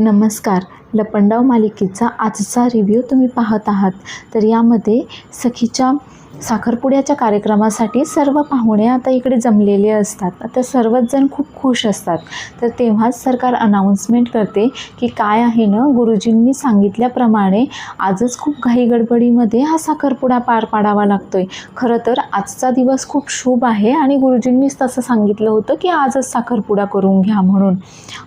नमस्कार. लपंडाव मालिकेचा आजचा रिव्ह्यू तुम्ही पाहत आहात. तर यामध्ये सखीच्या साखरपुड्याच्या कार्यक्रमासाठी सर्व पाहुणे आता इकडे जमलेले असतात. आता सर्वच जण खूप खुश असतात. तर तेव्हाच सरकार अनाऊन्समेंट करते की काय आहे ना गुरुजींनी सांगितल्याप्रमाणे आजच खूप घाई गडबडीमध्ये हा साखरपुडा पार पाडावा लागतोय. खरं तर आजचा दिवस खूप शुभ आहे आणि गुरुजींनीच तसं सांगितलं होतं की आजच साखरपुडा करून घ्या म्हणून.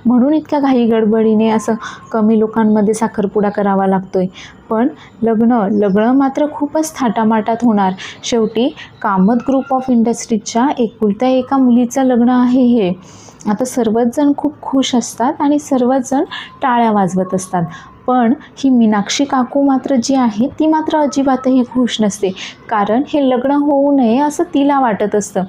म्हणून इतक्या घाई गडबडीने असं कमी लोक लोकांमध्ये साखरपुडा करावा लागतोय. पण लग्न लग्न मात्र खूपच थाटामाटात होणार. शेवटी कामत ग्रुप ऑफ इंडस्ट्रीजच्या एकुलत्या एका मुलीचं लग्न आहे हे. आता सर्वच जण खूप खुश असतात आणि सर्वच जण टाळ्या वाजवत असतात. पण ही मीनाक्षी काकू मात्र जी आहे ती मात्र अजिबातही खुश नसते. कारण हे लग्न होऊ नये असं तिला वाटत असतं.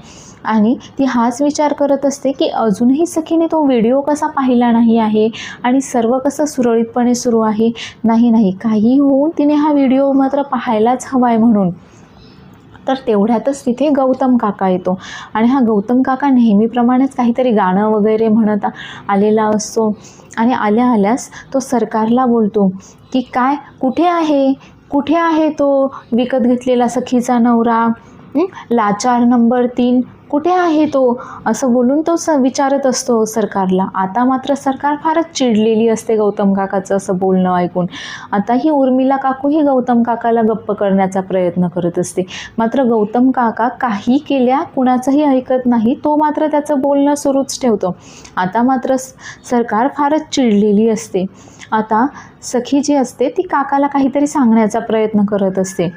आणि ती हाच विचार करत असते की अजूनही सखीने तो व्हिडिओ कसा पाहिला नाही आहे आणि सर्व कसं सुरळीतपणे सुरू आहे. नाही नाही काही होऊन तिने हा व्हिडिओ मात्र पाहायलाच हवा आहे म्हणून. तर तेवढ्यातच तिथे गौतम काका येतो. आणि हा गौतम काका नेहमीप्रमाणेच काहीतरी गाणं वगैरे म्हणत आलेला असतो. आणि आल्या आल्यास तो सरकारला बोलतो की काय? कुठे आहे? कुठे आहे तो? विकत घेतलेला सखीचा नवरा? लाचार नंबर तीन कुठे आहे तो? असं बोलून तो स विचारत असतो सरकारला. आता मात्र सरकार फारच चिडलेली असते गौतम काकाचं असं बोलणं ऐकून. आता ही उर्मिला काकू ही गौतम काकाला गप्प करण्याचा प्रयत्न करत असते. मात्र गौतम काका काही केल्या कुणाचंही ऐकत नाही तो मात्र त्याचं बोलणं सुरूच ठेवतो. आता मात्र सरकार फारच चिडलेली असते. आता सखी जी असते ती काकाला काहीतरी सांगण्याचा प्रयत्न करत असते.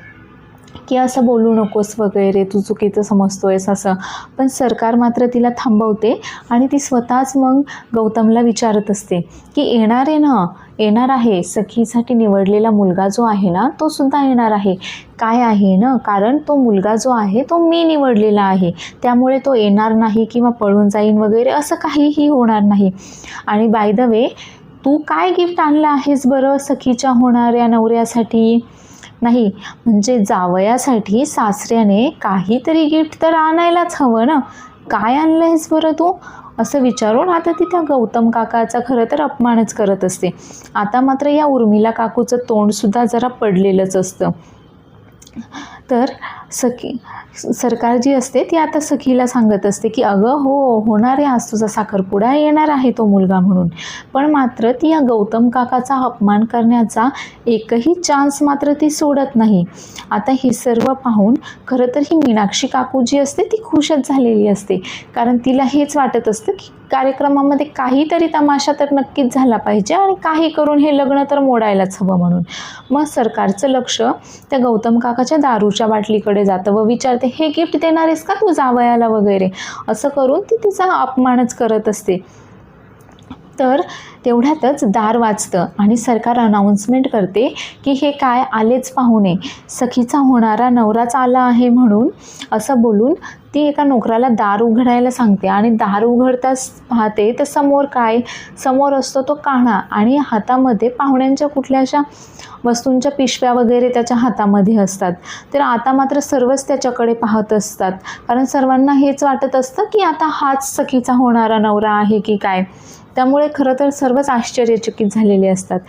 की असं बोलू नकोस वगैरे तू चुकीचं समजतो आहेस असं. पण सरकार मात्र तिला थांबवते आणि ती स्वतःच मग गौतमला विचारत असते की येणार आहे ना? येणार आहे. सखीसाठी निवडलेला मुलगा जो आहे ना तो सुद्धा येणार आहे. काय आहे ना? कारण तो मुलगा जो आहे तो मी निवडलेला आहे. त्यामुळे तो येणार नाही किंवा पळून जाईन वगैरे असं काहीही होणार नाही. आणि बाय द वे तू काय गिफ्ट आणलं आहेस बरं सखीच्या होणाऱ्या नवऱ्यासाठी? नाही म्हणजे जावयासाठी सासऱ्याने काहीतरी गिफ्ट तर आणायलाच हवं ना? काय आणलं आहेस बरं तू? असं विचारून आता ती त्या गौतम काकाचा खरं तर अपमानच करत असते. आता मात्र या उर्मिला काकूचं तोंडसुद्धा जरा पडलेलंच असतं. तर सखी सरकार जी असते ती आता सखीला सांगत असते की अगं हो होणार आहे आज तुझा साखरपुडा येणार आहे तो मुलगा म्हणून. पण मात्र ती या गौतम काकाचा अपमान करण्याचा एकही चान्स मात्र ती सोडत नाही. आता हे सर्व पाहून खरं तर ही मीनाक्षी काकू जी असते ती खुशच झालेली असते. कारण तिला हेच वाटत असतं की कार्यक्रमामध्ये काहीतरी तमाशा तर नक्कीच झाला पाहिजे आणि काही करून हे लग्न तर मोडायलाच हवं म्हणून. मग सरकारचं लक्ष त्या गौतम काकाच्या दारू दारूच्या बाटलीकडे जातं व विचारते हे गिफ्ट देणार आहेस का तू जावयाला वगैरे? असं करून ती तिचा अपमानच करत असते. तर तेवढ्यातच दार वाजतं आणि सरकार अनाऊन्समेंट करते की हे काय आलेच पाहुणे सखीचा होणारा नवराच आला आहे म्हणून असं बोलून ती एका नोकराला दार उघडायला सांगते आणि दार उघडताच पाहते तर समोर काय? समोर असतो तो कान्हा आणि हातामध्ये पाहुण्यांच्या कुठल्या अशा वस्तूंच्या पिशव्या वगैरे त्याच्या हातामध्ये असतात. तर आता मात्र सर्वच त्याच्याकडे पाहत असतात. कारण सर्वांना हेच वाटत असतं की आता हाच सखीचा होणारा नवरा आहे की काय? त्यामुळे खरं तर सर्वच आश्चर्यचकित झालेले असतात.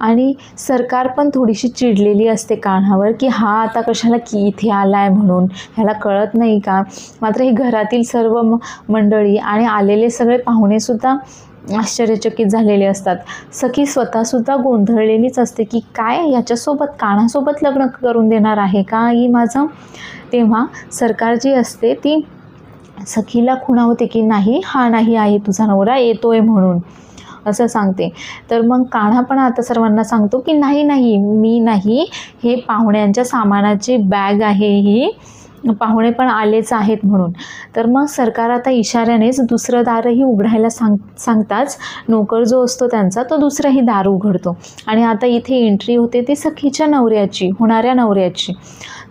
आणि सरकार पण थोडीशी चिडलेली असते कानावर की हा आता कशाला की इथे आला आहे म्हणून? ह्याला कळत नाही का? मात्र ही घरातील सर्व म मंडळी आणि आलेले सगळे पाहुणेसुद्धा आश्चर्यचकित झालेले असतात. सखी स्वतःसुद्धा गोंधळलेलीच असते की काय याच्यासोबत कानासोबत लग्न करून देणार आहे का? ही माझं? तेव्हा सरकार जी असते ती सखीला खुणावते की नाही? हा नाही आहे तुझा नवरा येतोय म्हणून. असं सांगते. तर मग कान्हा पण आता सर्वांना सांगतो की नाही नाही मी नाही. हे पाहुण्यांच्या सामानाची बॅग आहे ही. पाहुणे पण आलेच आहेत म्हणून. तर मग सरकार आता इशाऱ्यानेच दुसरं दारही उघडायला सांग सांगताच नोकर जो असतो त्यांचा तो दुसरंही दार उघडतो. आणि आता इथे एंट्री होते ती सखीच्या नवऱ्याची होणाऱ्या नवऱ्याची.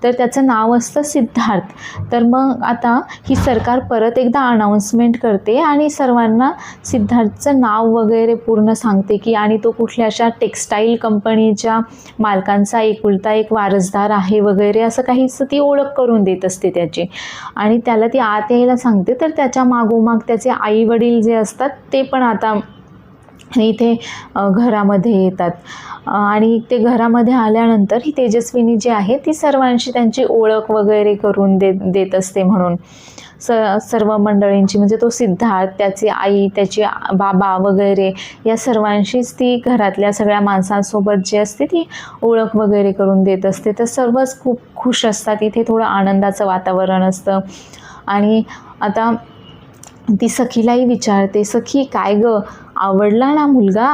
तर त्याचं नाव असतं सिद्धार्थ. तर मग आता ही सरकार परत एकदा अनाऊन्समेंट करते आणि सर्वांना सिद्धार्थचं नाव वगैरे पूर्ण सांगते की आणि तो कुठल्या अशा टेक्स्टाईल कंपनीच्या मालकांचा एकुलता एक वारसदार आहे वगैरे असं काहीच ती ओळख करून देत असते त्याची. आणि त्याला ती आत यायला सांगते. तर त्याच्या मागोमाग त्याचे आई वडील जे असतात ते पण आता इथे घरामध्ये येतात. आणि ते घरामध्ये आल्यानंतर ही तेजस्विनी जी आहे ती सर्वांशी त्यांची ओळख वगैरे करून देत देत असते म्हणून. स सर्व मंडळींची म्हणजे तो सिद्धार्थ त्याची आई त्याची बाबा वगैरे या सर्वांशीच ती घरातल्या सगळ्या माणसांसोबत जी असते ती ओळख वगैरे करून देत असते. तर सर्वच खूप खुश असतात. इथे थोडं आनंदाचं वातावरण असतं. आणि आता ती सखीलाही विचारते सखी काय गं? आवडला ना मुलगा?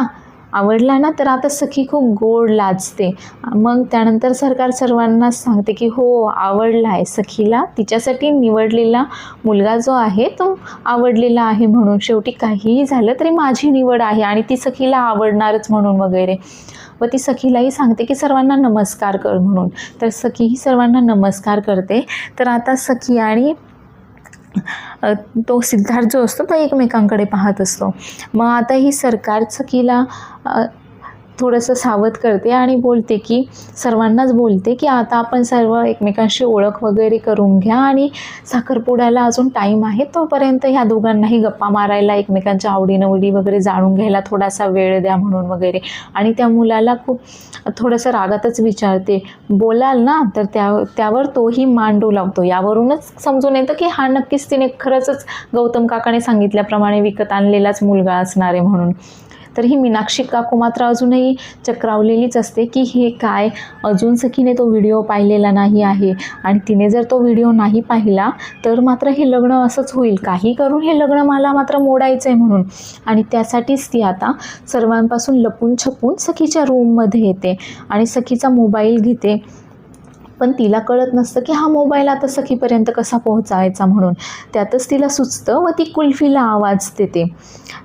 आवडला ना तर आता सखी खूप गोड लाजते. मग त्यानंतर सरकार सर्वांना सांगते की हो आवडला आहे सखीला. तिच्यासाठी निवडलेला मुलगा जो आहे तो आवडलेला आहे म्हणून. शेवटी काहीही झालं तरी माझी निवड आहे आणि ती सखीला आवडणारच म्हणून वगैरे. व ती सखीलाही सांगते की सर्वांना नमस्कार कर म्हणून. तर सखीही सर्वांना नमस्कार करते. तर आता सखी आणि तो सिद्धार्थ जो असतो तो एकमेकांकडे पाहत असतो. मग आता ही सरकारचं किला थोडंसं सावध करते आणि बोलते की सर्वांनाच बोलते की आता आपण सर्व एकमेकांशी ओळख वगैरे करून घ्या आणि साखरपुड्याला अजून टाईम आहे तोपर्यंत ह्या दोघांनाही गप्पा मारायला एकमेकांच्या आवडीनवडी वगैरे जाणून घ्यायला थोडासा वेळ द्या म्हणून वगैरे. आणि त्या मुलाला खूप थोडंसं रागातच विचारते बोलाल ना? तर त्या त्यावर तोही मांडू लावतो. यावरूनच समजून येतं की हा नक्कीच तिने खरंच गौतम काकाने सांगितल्याप्रमाणे विकत आणलेलाच मुलगा असणार आहे म्हणून. तर ही मीनाक्षी काकू मात्र अजूनही चक्रावलेलीच असते की हे काय? अजून सखीने तो व्हिडिओ पाहिलेला नाही आहे. आणि तिने जर तो व्हिडिओ नाही पाहिला तर मात्र हे लग्न असंच होईल. काही करून हे लग्न मला मात्र मोडायचं आहे म्हणून. आणि त्यासाठीच ती आता सर्वांपासून लपून छपून सखीच्या रूममध्ये येते. आणि सखीचा मोबाईल घेते. पण तिला कळत नसतं की हा मोबाईल आता सखीपर्यंत कसा पोहोचायचा म्हणून. त्यातच तिला सुचतं व ती कुल्फीला आवाज देते.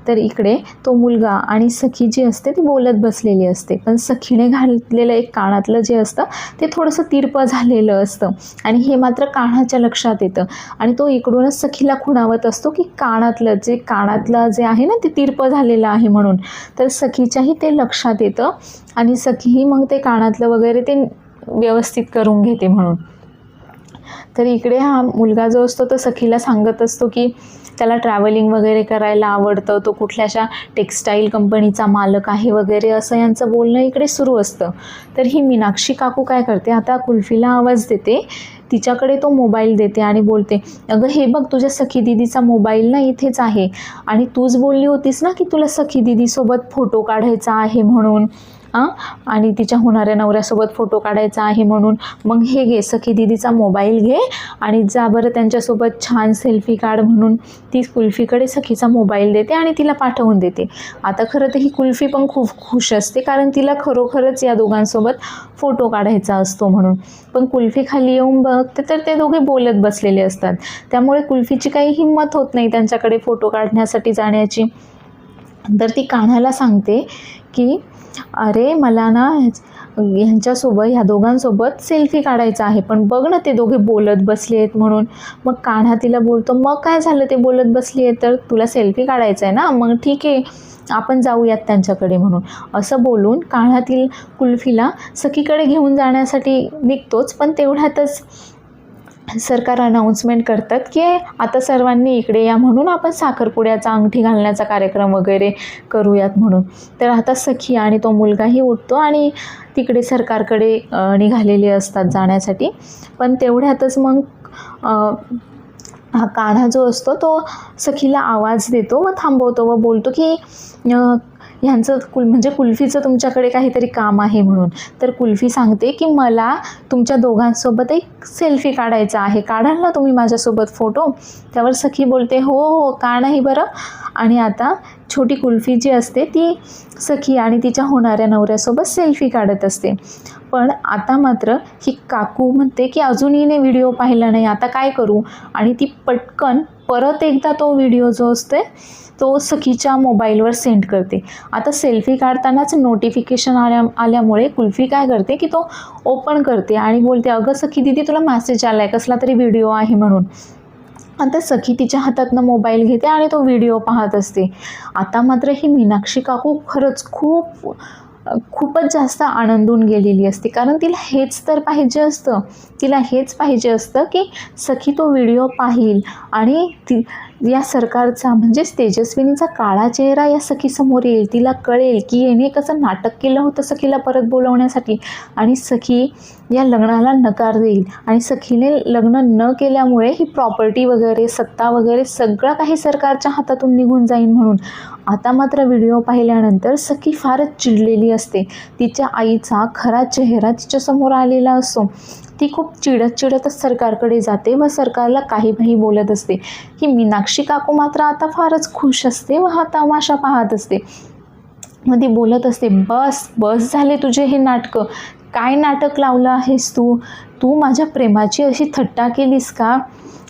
तर इकडे तो मुलगा आणि सखी जी असते ती बोलत बसलेली असते. पण सखीने घातलेलं एक कानातलं जे असतं ते थोडंसं तिरपं झालेलं असतं. आणि हे मात्र कानाच्या लक्षात येतं. आणि तो इकडूनच सखीला खुणावत असतो की कानातलं जे कानातलं जे आहे ना ते तिरपं झालेलं आहे म्हणून. तर सखीच्याही ते लक्षात येतं आणि सखीही मग ते कानातलं वगैरे ते व्यवस्थित करून घेते म्हणून. तर इकडे हा मुलगा जो असतो तो सखीला सांगत असतो की त्याला ट्रॅव्हलिंग वगैरे करायला आवडतं. तो कुठल्याशा टेक्स्टाईल कंपनीचा मालक आहे वगैरे असं यांचं बोलणं इकडे सुरू असतं. तर ही मीनाक्षी काकू काय करते आता कुल्फीला आवाज देते. तिच्याकडे तो मोबाईल देते आणि बोलते अगं हे बघ तुझ्या सखी दिदीचा मोबाईल ना इथेच आहे. आणि तूच बोलली होतीस ना की तुला सखी दिदीसोबत फोटो काढायचा आहे म्हणून? हां? आणि तिच्या होणाऱ्या नवऱ्यासोबत फोटो काढायचा आहे म्हणून. मग हे घे सखी दिदीचा मोबाईल घे आणि जा बरं त्यांच्यासोबत छान सेल्फी काढ म्हणून. ती कुल्फीकडे सखीचा मोबाईल देते आणि तिला पाठवून देते. आता खरं तर ही कुल्फी पण खूप खुश असते कारण तिला खरोखरच या दोघांसोबत फोटो काढायचा असतो म्हणून. पण कुल्फी खाली येऊन बघते तर ते दोघे बोलत बसलेले असतात. त्यामुळे कुल्फीची काही हिंमत होत नाही त्यांच्याकडे फोटो काढण्यासाठी जाण्याची. तर ती कान्हाला सांगते की अरे मला ना ह्यांच्यासोबत ह्या दोघांसोबत सेल्फी काढायचा आहे. पण बघ ना ते दोघे बोलत बसले आहेत म्हणून. मग कान्हा तिला बोलतो मग काय झालं ते बोलत बसली आहे तर तुला सेल्फी काढायचा आहे ना? मग ठीक आहे आपण जाऊयात त्यांच्याकडे म्हणून. असं बोलून कान्हातील कुल्फीला सखीकडे घेऊन जाण्यासाठी निघतोच. पण तेवढ्यातच सरकार अनाऊन्समेंट करतात की आता सर्वांनी इकडे या म्हणून आपण साखरपुड्याचा अंगठी घालण्याचा कार्यक्रम वगैरे करूयात म्हणून. तर आता सखी आणि तो मुलगाही उठतो आणि तिकडे सरकारकडे निघालेले असतात जाण्यासाठी. पण तेवढ्यातच मग हा कान्हा जो असतो तो सखीला आवाज देतो व थांबवतो व बोलतो की ह्यांचं कुल म्हणजे कुल्फीचं तुमच्याकडे काहीतरी काम आहे म्हणून. तर कुल्फी सांगते की मला तुमच्या दोघांसोबत एक सेल्फी काढायचा आहे. काढाल ना तुम्ही माझ्यासोबत फोटो? त्यावर सखी बोलते हो हो का नाही बरं? आणि आता छोटी कुल्फी जी असते ती सखी आणि तिच्या होणाऱ्या नवऱ्यासोबत सेल्फी काढत असते. पण आता मात्र ही काकू म्हणते की अजून हिने व्हिडिओ पाहिला नाही. आता काय करू? आणि ती पटकन परत एकदा तो व्हिडिओ जो असते तो सखीच्या मोबाईलवर सेंड करते. आता सेल्फी काढतानाच नोटिफिकेशन आल्या आल्यामुळे कुल्फी काय करते की तो ओपन करते आणि बोलते अगं सखी दिदी तुला मॅसेज आला आहे कसला तरी व्हिडिओ आहे म्हणून. आता सखी तिच्या हातातनं मोबाईल घेते आणि तो व्हिडिओ पाहत असते. आता मात्र ही मीनाक्षी काकू खरंच खूप खूपच जास्त आनंदून गेलेली असते. कारण तिला हेच तर पाहिजे असतं. तिला हेच पाहिजे असतं की सखी तो व्हिडिओ पाहिल आणि ती या सरकारचा म्हणजेच तेजस्विनीचा काळा चेहरा या सखीसमोर येईल तिला कळेल की याने कसं नाटक केलं होतं सखीला परत बोलवण्यासाठी. आणि सखी या लग्नाला नकार देईल. आणि सखीने लग्न न केल्यामुळे ही प्रॉपर्टी वगैरे सत्ता वगैरे सगळं काही सरकारच्या हातातून निघून जाईल म्हणून. आता मात्र व्हिडिओ पाहिल्यानंतर सखी फारच चिडलेली असते. तिच्या आईचा खरा चेहरा तिच्यासमोर आलेला असतो. ती खूप चिडत चिडतच सरकारकडे जाते व सरकारला काही काही बोलत असते. ही मीनाक्षी काकू मात्र आता फारच खुश असते व हा तमाशा पाहत असते. मग ती बोलत असते बस बस झाले तुझे हे नाटकं. काय नाटक लावलं आहेस तू? तू माझ्या प्रेमाची अशी थट्टा केलीस का?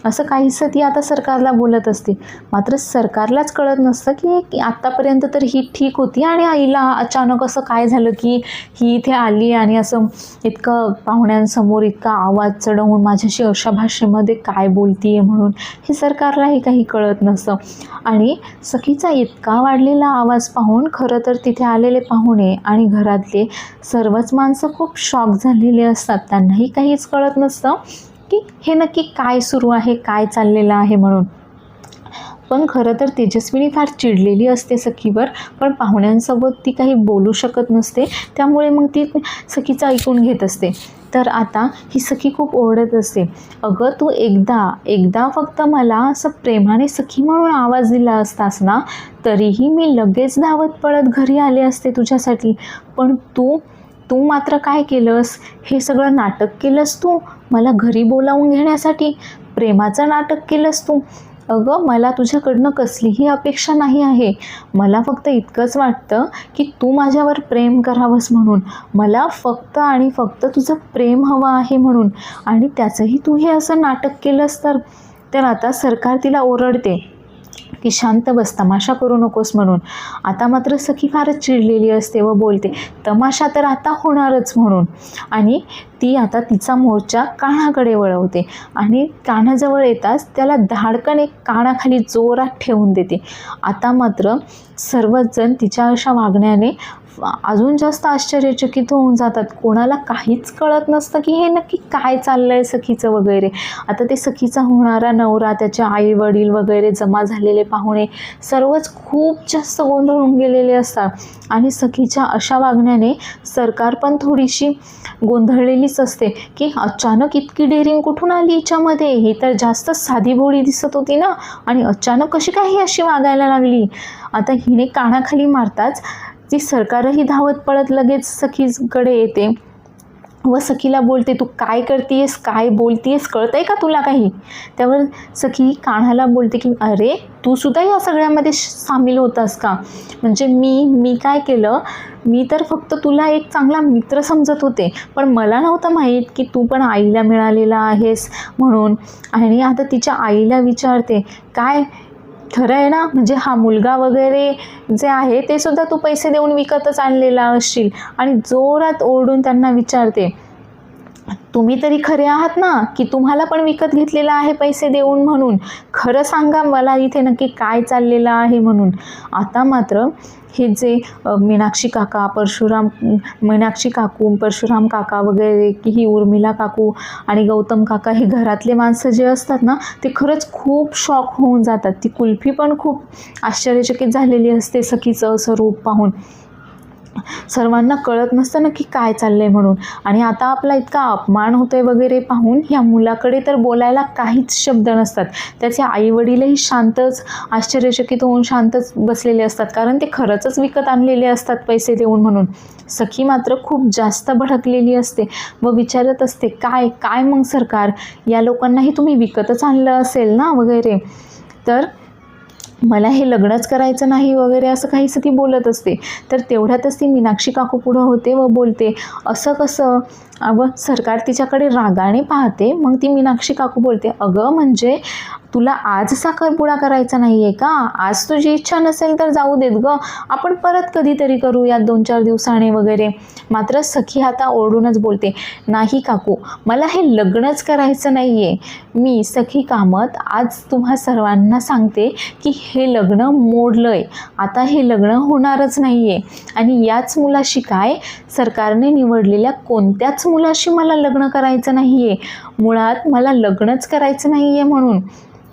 असं काहीसं ती आता सरकारला बोलत असते. मात्र सरकारलाच कळत नसतं की आत्तापर्यंत तर ही ठीक होती आणि आईला अचानक असं काय झालं की ही इथे आली आणि असं इतकं पाहुण्यांसमोर इतका आवाज चढवून माझ्याशी अशा भाषेमध्ये काय बोलतीये म्हणून हे सरकारलाही काही कळत नसतं. आणि सखीचा इतका वाढलेला आवाज पाहून खरं तर तिथे आलेले पाहुणे आणि घरातले सर्वच माणसं खूप शॉक झालेले असतात. त्यांनाही काहीच कळत नसतं. की हे नक्की काय सुरू आहे काय चाललेलं आहे म्हणून. पण खरं तर तेजस्विनी फार चिडलेली असते सखीवर पण पाहुण्यांसोबत ती काही बोलू शकत नसते त्यामुळे मग ती सखीचं ऐकून घेत असते. तर आता ही सखी खूप ओरडत असते. अगं तू एकदा एकदा फक्त मला असं प्रेमाने सखी म्हणून आवाज दिला असतास ना तरीही मी लगेच धावत पळत घरी आले असते तुझ्यासाठी. पण तू तू मात्र काय केलंस? हे सगळं नाटक केलंस तू? मला घरी बोलावून घेण्यासाठी प्रेमाचं नाटक केलंस तू. अगं मला तुझ्याकडनं कसलीही अपेक्षा नाही आहे. मला फक्त इतकंच वाटतं की तू माझ्यावर प्रेम करावंस म्हणून. मला फक्त आणि फक्त तुझं प्रेम हवं आहे म्हणून. आणि त्याचंही तू हे असं नाटक केलंस तर. तर आता सरकार तिला ओरडते. की शांत बस तमाशा करू नकोस म्हणून. आता मात्र सखी फारच चिडलेली असते व बोलते तमाशा तर आता होणारच म्हणून. आणि ती आता तिचा मोर्चा कानाकडे वळवते आणि कानाजवळ येताच त्याला धाडकन एक कानाखाली जोरात ठेवून देते. आता मात्र सर्वच जण तिच्या अशा वागण्याने अजून जास्त आश्चर्यचकित होऊन जातात. कोणाला काहीच कळत नसतं की हे नक्की काय चाललं आहे सखीचं वगैरे. आता ते सखीचा होणारा नवरा त्याचे आई वडील वगैरे जमा झालेले पाहुणे सर्वच खूप जास्त गोंधळून गेलेले असतात. आणि सखीच्या अशा वागण्याने सरकार पण थोडीशी गोंधळलेलीच असते की अचानक इतकी डेअरिंग कुठून आली हिच्यामध्ये? ही तर जास्त साधी भोळी दिसत होती ना? आणि अचानक कशी काही अशी वागायला लागली? आता हिने कानाखाली मारताच ती सरकारही धावत पळत लगेच सखीकडे येते. व सखीला बोलते तू काय करतेस काय बोलतेस आहे का तुला काही? त्यावर सखी कान्हाला बोलते की अरे तू सुद्धा या सगळ्यामध्ये सामील होतास का? म्हणजे मी मी काय केलं? मी तर फक्त तुला एक चांगला मित्र समजत होते. पण मला नव्हतं माहीत की तू पण आईला मिळालेला आहेस म्हणून. आणि आता तिच्या आईला विचारते काय? खरं आहे ना? म्हणजे हा मुलगा वगैरे जे आहे ते सुद्धा तू पैसे देऊन विकतच आणलेला असशील. आणि जोरात ओरडून त्यांना विचारते तुम्ही तरी खरे आहात ना की तुम्हाला पण विकत घेतलेला आहे पैसे देऊन म्हणून. खरं सांगा मला इथे नक्की काय चाललेलं आहे म्हणून. आता मात्र हे जे मीनाक्षी काका परशुराम मीनाक्षी काकू परशुराम काका वगैरे की ही उर्मिला काकू आणि गौतम काका हे घरातले माणसं जे असतात ना ते खरंच खूप शॉक होऊन जातात. ती कुल्फी पण खूप आश्चर्यचकित झालेली असते सखीचं असं रूप पाहून. सर्वांना कळत नसतं ना की काय चाललं आहे म्हणून. आणि आता आपला इतका अपमान होतोय वगैरे पाहून ह्या मुलाकडे तर बोलायला काहीच शब्द नसतात. त्याचे आईवडीलही शांतच आश्चर्यचकित होऊन शांतच बसलेले असतात. कारण ते खरंच विकत आणलेले असतात पैसे देऊन म्हणून. सखी मात्र खूप जास्त भडकलेली असते व विचारत असते काय काय मग सरकार? या लोकांनाही तुम्ही विकतच आणलं असेल ना वगैरे? तर मला हे लग्नच करायचं नाही वगैरे असं काहीसं ती बोलत असते. तर तेवढ्यातच ती मीनाक्षी काकू पुढं होते व बोलते असं कसं? अगं सरकार तिच्याकडे रागाने पाहते. मग ती मीनाक्षी काकू बोलते अगं म्हणजे तुला आज साखरपुडा करायचा नाही आहे का? आज तुझी इच्छा नसेल तर जाऊ देत गं. आपण परत कधीतरी करूयात दोन चार दिवसाने वगैरे. मात्र सखी आता ओरडूनच बोलते नाही काकू मला हे लग्नच करायचं नाही आहे मी सखी कामत आज तुम्हा सर्वांना सांगते की हे लग्न मोडलं आहे आता हे लग्न होणारच नाही आहे आणि याच मुलाशी काय? सरकारने निवडलेल्या कोणत्याच मुलाशी मला लग्न करायचं नाही आहे मुळात मला लग्नच करायचं नाही आहे म्हणून.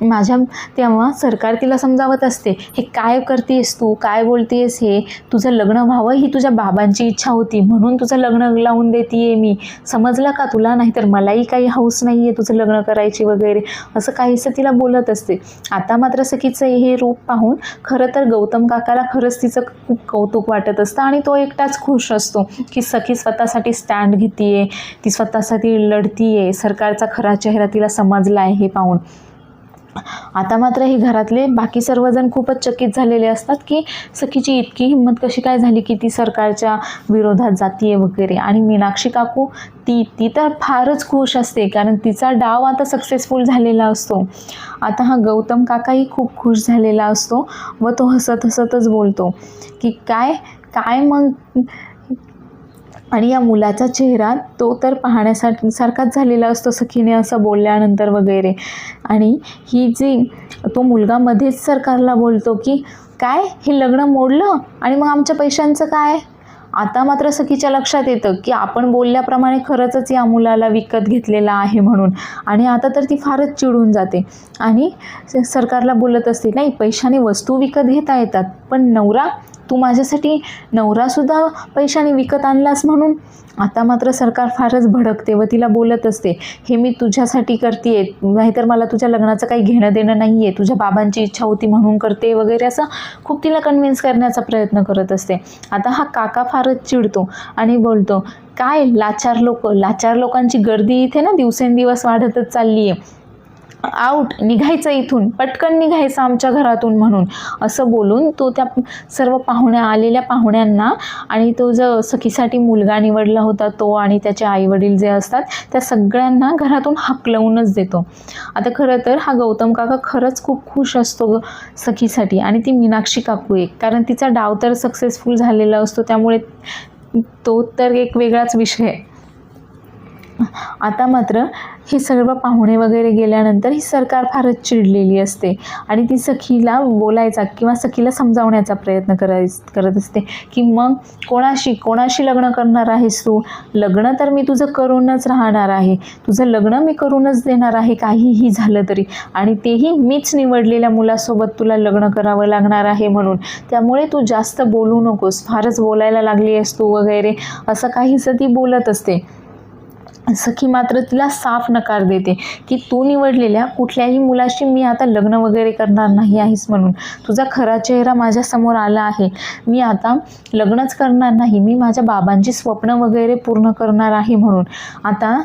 माझ्या तेव्हा सरकार तिला समजावत असते हे काय करतेस तू? काय बोलतेस हे? तुझं लग्न व्हावं ही तुझ्या बाबांची इच्छा होती म्हणून तुझं लग्न लावून देते मी. समजलं का तुला? नाहीतर मलाही काही हौस नाही आहे तुझं लग्न करायची वगैरे. असं काहीसं तिला बोलत असते. आता मात्र सखीचं हे रूप पाहून खरं तर गौतम काकाला खरंच तिचं खूप कौतुक वाटत असतं आणि तो एकटाच खुश असतो की सखी स्वतःसाठी स्टँड घेते ती स्वतःसाठी लढतीये सरकारचा खरा चेहरा तिला समजला आहे हे पाहून. आता मात्र हे घरातले बाकी सर्वजण खूपच चकित झालेले असतात की सखीची इतकी हिंमत कशी काय झाली की ती सरकारच्या विरोधात जातीये वगैरे? आणि मीनाक्षी काकू ती ती तर फारच खुश असते कारण तिचा डाव आता सक्सेसफुल झालेला असतो. आता हा गौतम काकाही खूप खुश झालेला असतो व तो हसत हसतच बोलतो की काय? काय मग आणि या मुलाचा चेहरा तो तर पाहण्यासाठी सारखाच झालेला असतो सखीने असं बोलल्यानंतर वगैरे. आणि ही जी तो मुलगा मध्येच सरकारला बोलतो की काय? हे लग्न मोडलं? आणि मग आमच्या पैशांचं काय? आता मात्र सखीच्या लक्षात येतं की आपण बोलल्याप्रमाणे खरंचच या मुलाला विकत घेतलेला आहे म्हणून. आणि आता तर ती फारच चिडून जाते. आणि सरकारला बोलत असते नाही पैशाने वस्तू विकत घेता येतात पण नवरा तू माझ्यासाठी नवरासुद्धा पैशाने विकत आणलास म्हणून? आता मात्र सरकार फारच भडकते व तिला बोलत असते हे मी तुझ्यासाठी करते नाहीतर मला तुझ्या लग्नाचं काही घेणं देणं नाही आहे तुझ्या बाबांची इच्छा होती म्हणून करते वगैरे असं खूप तिला कन्व्हिन्स करण्याचा प्रयत्न करत असते. आता हा काका फारच चिडतो आणि बोलतो काय लाचार लोक लाचार लोकांची गर्दी इथे ना दिवसेंदिवस वाढतच चालली आहे आऊट निघायचं इथून पटकन निघायचं आमच्या घरातून म्हणून असं बोलून तो त्या सर्व पाहुण्या आलेल्या पाहुण्यांना आणि तो जो सखीसाठी मुलगा निवडला होता तो आणि त्याचे आईवडील जे असतात त्या सगळ्यांना घरातून हाकलवूनच देतो. आता खरं तर हा गौतम काका खरंच खूप खुश असतो ग सखीसाठी आणि ती मीनाक्षी काकू एक. कारण तिचा डाव तर सक्सेसफुल झालेला असतो त्यामुळे तो तर एक वेगळाच विषय आहे. आता मात्र हे सर्व पाहुणे वगैरे गेल्यानंतर ही सरकार फारच चिडलेली असते आणि ती सखीला बोलायचा किंवा सखीला समजावण्याचा प्रयत्न कराय करत असते की मग कोणाशी कोणाशी लग्न करणार आहेस तू? लग्न तर मी तुझं करूनच राहणार आहे. तुझं लग्न मी करूनच देणार आहे. काहीही झालं तरी. आणि तेही मीच निवडलेल्या मुलासोबत तुला लग्न करावं लागणार आहे म्हणून. त्यामुळे तू जास्त बोलू नकोस. फारच बोलायला लागली आहेस तू वगैरे. असं काहीसं ती बोलत असते. सखी मात्र तिला साफ नकार देते की तू निवडलेल्या कुठल्याही मुलाशी मी आता लग्न वगैरे करणार नाही आहेस म्हणून. तुझा खरा चेहरा माझ्यासमोर आला आहे. मी आता लग्नच करणार नाही. मी माझ्या बाबांची स्वप्न वगैरे पूर्ण करणार आहे म्हणून. आता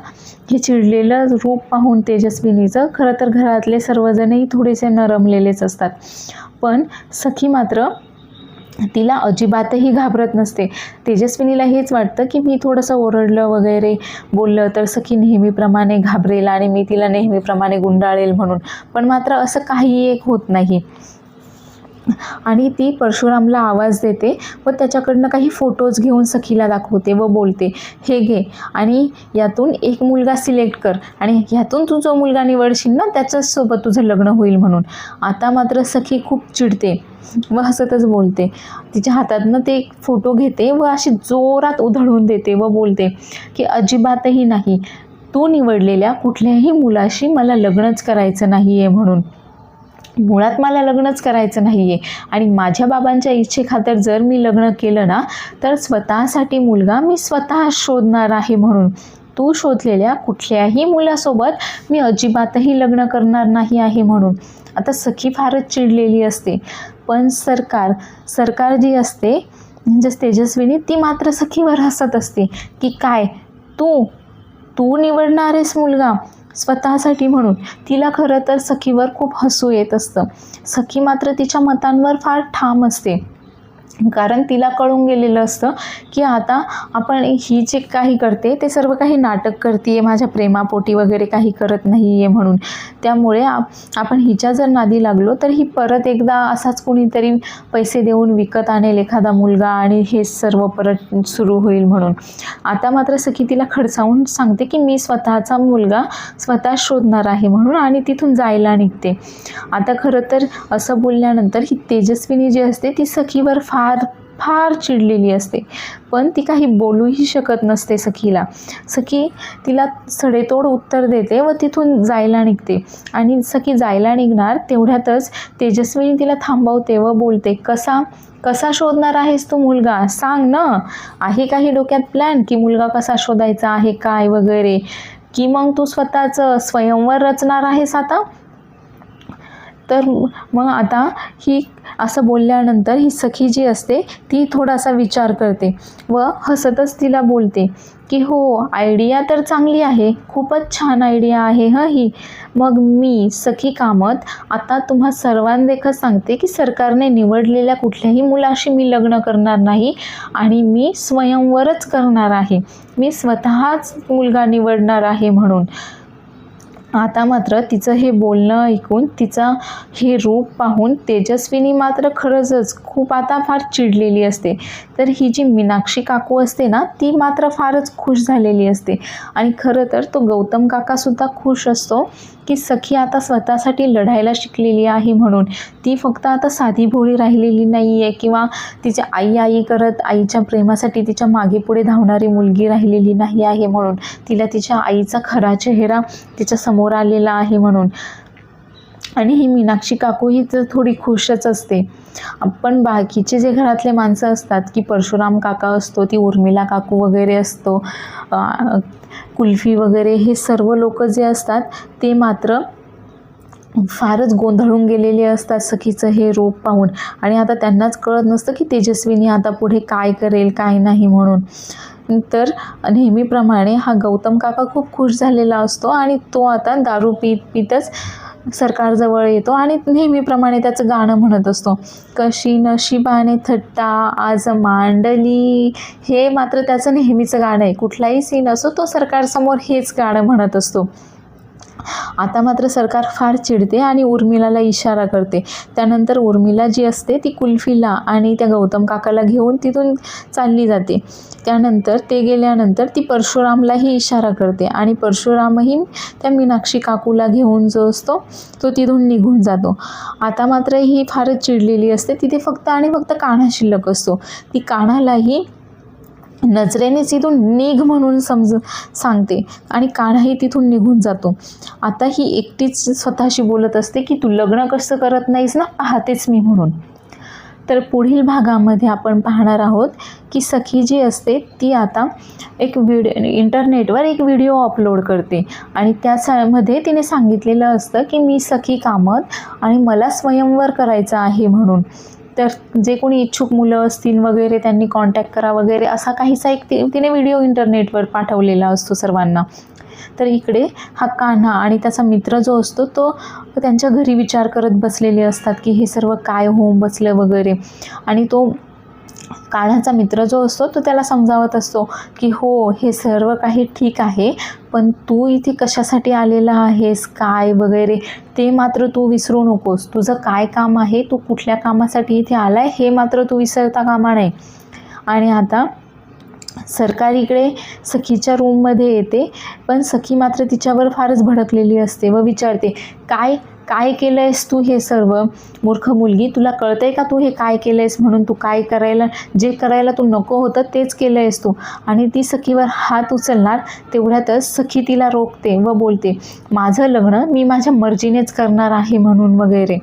हे चिडलेलं रूप पाहून तेजस्विनीचं खरं तर घरातले सर्वजणही थोडेसे नरमलेलेच असतात. पण सखी मात्र तिला अजिबातही घाबरत नसते. तेजस्विनीला हेच वाटतं की मी थोडंसं ओरडलं वगैरे बोललं तर सखी नेहमीप्रमाणे घाबरेल आणि मी तिला नेहमीप्रमाणे गुंडाळेल म्हणून. पण मात्र असं काही एक होत नाही. आणि ती परशुरामला आवाज देते व त्याच्याकडनं काही फोटोज घेऊन सखीला दाखवते व बोलते हे घे आणि यातून एक मुलगा सिलेक्ट कर आणि ह्यातून तू जो मुलगा निवडशील ना त्याच्याचसोबत तुझं लग्न होईल म्हणून. आता मात्र सखी खूप चिडते व हसतच बोलते. तिच्या हातातनं ते एक फोटो घेते व अशी जोरात उधळून देते व बोलते की अजिबातही नाही. तू निवडलेल्या कुठल्याही मुलाशी मला लग्नच करायचं नाही आहे म्हणून. मुळात मला लग्नच करायचं नाही आहे आणि माझ्या बाबांच्या इच्छेखातर जर मी लग्न केलं ना तर स्वतःसाठी मुलगा मी स्वतः शोधणार आहे म्हणून. तू शोधलेल्या कुठल्याही मुलासोबत मी अजिबातही लग्न करणार नाही आहे म्हणून. आता सखी फारच चिडलेली असते. पण सरकार सरकार जी असते म्हणजेच तेजस्विनी ती मात्र सखीवर हसत असते. की काय? तू? तू निवडणार आहेस मुलगा. स्वतःसाठी म्हणून. तिला खरं तर सखीवर खूप हसू येत असतं. सखी मात्र तिच्या मतांवर फार ठाम असते. कारण तिला कळून गेलेलं असतं की आता आपण ही जे काही करते ते सर्व काही नाटक करते आहे माझ्या प्रेमापोटी वगैरे काही करत नाही आहे म्हणून. त्यामुळे आपण हिच्या जर नादी लागलो तर ही परत एकदा असाच कुणीतरी पैसे देऊन विकत आणेल एखादा मुलगा आणि हे सर्व परत सुरू होईल म्हणून. आता मात्र सखी तिला खडसावून सांगते की मी स्वतःचा मुलगा स्वतः शोधणार आहे म्हणून आणि तिथून जायला निघते. आता खरं तर असं बोलल्यानंतर ही तेजस्विनी जी असते ती सखीवर फार फार चिडलेली असते. पण ती काही बोलूही शकत नसते सखीला. सखी तिला सडेतोड उत्तर देते व तिथून जायला निघते. आणि सखी जायला निघणार तेवढ्यातच तेजस्विनी तिला थांबवते व बोलते कसा कसा शोधणार आहेस तू मुलगा? सांग ना. आहे काही डोक्यात प्लॅन की मुलगा कसा शोधायचा? आहे काय वगैरे? की मग तू स्वतःचं स्वयंवर रचणार आहेस आता? तर मग आता ही असं बोलल्यानंतर ही सखी जी असते ती थोडासा विचार करते व हसतच तिला बोलते की हो आयडिया तर चांगली आहे खूपच छान आयडिया आहे हं ही. मग मी सखी कामत आता तुम्हा सर्वांदेखत सांगते की सरकारने निवडलेल्या कुठल्याही मुलाशी मी लग्न करणार नाही आणि मी स्वयंवरच करणार आहे. मी स्वतःच मुलगा निवडणार आहे म्हणून. आता मात्र तिचं हे बोलणं ऐकून तिचा हे रूप पाहून तेजस्विनी मात्र खरंचच खूप आता फार चिडलेली असते. तर ही जी मीनाक्षी काकू असते ना ती मात्र फारच खुश झालेली असते. आणि खरं तर तो गौतम काकासुद्धा खुश असतो की सखी आता स्वतःसाठी लढायला शिकलेली आहे म्हणून. ती फक्त आता साधी भोळी राहिलेली नाही आहे किंवा तिच्या आई आई करत आईच्या प्रेमासाठी तिच्यामागे पुढे धावणारी मुलगी राहिलेली नाही आहे म्हणून. तिला तिच्या आईचा खरा चेहरा तिच्या समोर समोर आलेला आहे म्हणून. आणि ही मीनाक्षी काकू ही तर थोडी खुशच असते. पण बाकीचे जे घरातले माणसं असतात की परशुराम काका असतो ती उर्मिला काकू वगैरे असतो कुल्फी वगैरे हे सर्व लोक जे असतात ते मात्र फारच गोंधळून गेलेले असतात सखीचं हे रोप पाहून. आणि आता त्यांनाच कळत नसतं की तेजस्विनी आता पुढे काय करेल काय नाही म्हणून. तर नेहमीप्रमाणे हा गौतम काका खूप खुश झालेला असतो आणि तो आता दारू पीत पीतच सरकारजवळ येतो आणि नेहमीप्रमाणे त्याचं गाणं म्हणत असतो. कशी नशिबाने थट्टा आज मांडली. हे मात्र त्याचं नेहमीचं गाणं आहे. कुठलाही सीन असो तो सरकारसमोर हेच गाणं म्हणत असतो. आता मात्र सरकार फार चिडते आणि उर्मिलाला इशारा करते. त्यानंतर उर्मिला जी असते ती कुल्फीला आणि त्या गौतम काकाला घेऊन तिथून चालली जाते. त्यानंतर ते गेल्यानंतर ती परशुरामलाही इशारा करते आणि परशुरामही त्या मीनाक्षी काकूला घेऊन जो असतो तो तिथून निघून जातो. आता मात्र ही फारच चिडलेली असते. तिथे फक्त आणि फक्त कान्हा शिल्लक असतो. ती कान्हालाही नजरेनेच इथून निघ म्हणून समज सांगते. आणि काढाही तिथून निघून जातो. आता ही एकटीच स्वतःशी बोलत असते की तू लग्न कसं करत नाहीस ना? पाहतेच मी म्हणून. तर पुढील भागामध्ये आपण पाहणार आहोत की सखी जी असते ती आता एक व्हिडिओ इंटरनेटवर एक व्हिडिओ अपलोड करते. आणि त्यामध्ये तिने सांगितलेलं असतं की मी सखी कामत आणि मला स्वयंवर करायचं आहे म्हणून. तर जे कोणी इच्छुक मुलं असतील वगैरे त्यांनी कॉन्टॅक्ट करा वगैरे असा काहीसा एक ति तिने व्हिडिओ इंटरनेटवर पाठवलेला असतो सर्वांना. तर इकडे हा कान्हा आणि त्याचा मित्र जो असतो तो त्यांच्या घरी विचार करत बसलेले असतात की हे सर्व काय होऊन बसलं वगैरे. आणि तो काढाचा मित्र जो असतो तो त्याला समजावत असतो की हो हे सर्व काही ठीक आहे पण तू इथे कशासाठी आलेला आहेस? काय वगैरे? ते मात्र तू विसरू नकोस. तुझं काय काम आहे? तू कुठल्या कामासाठी इथे आला आहे हे मात्र तू विसरता कामा नये. आणि आता सरकार इकडे सखीच्या रूममध्ये येते पण सखी मात्र तिच्यावर फारच भडकलेली असते व विचारते काय काय केलं आहेस तू हे सर्व? मूर्ख मुलगी तुला कळतंय का तू हे काय केलं आहेस म्हणून तू काय करायला जे करायला तू नको होतं तेच केलं आहेस तू. आणि ती सखीवर हात उचलणार तेवढ्यातच सखी तिला रोखते व बोलते माझं लग्न मी माझ्या मर्जीनेच करणार आहे म्हणून वगैरे.